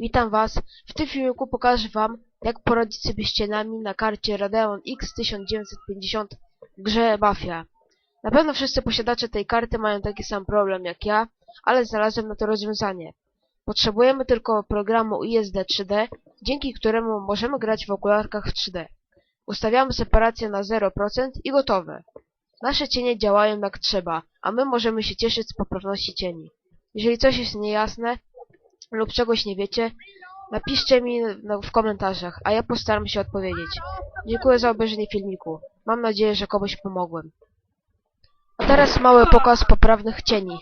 Witam Was. W tym filmiku pokażę Wam, jak poradzić sobie z cieniami na karcie Radeon X 1950 w grze Mafia. Na pewno wszyscy posiadacze tej karty mają taki sam problem jak ja, ale znalazłem na to rozwiązanie. Potrzebujemy tylko programu ISD 3D, dzięki któremu możemy grać w okularkach w 3D. Ustawiamy separację na 0% i gotowe. Nasze cienie działają jak trzeba, a my możemy się cieszyć z poprawności cieni. Jeżeli coś jest niejasne lub czegoś nie wiecie, napiszcie mi w komentarzach, a ja postaram się odpowiedzieć. Dziękuję za obejrzenie filmiku. Mam nadzieję, że komuś pomogłem. A teraz mały pokaz poprawnych cieni.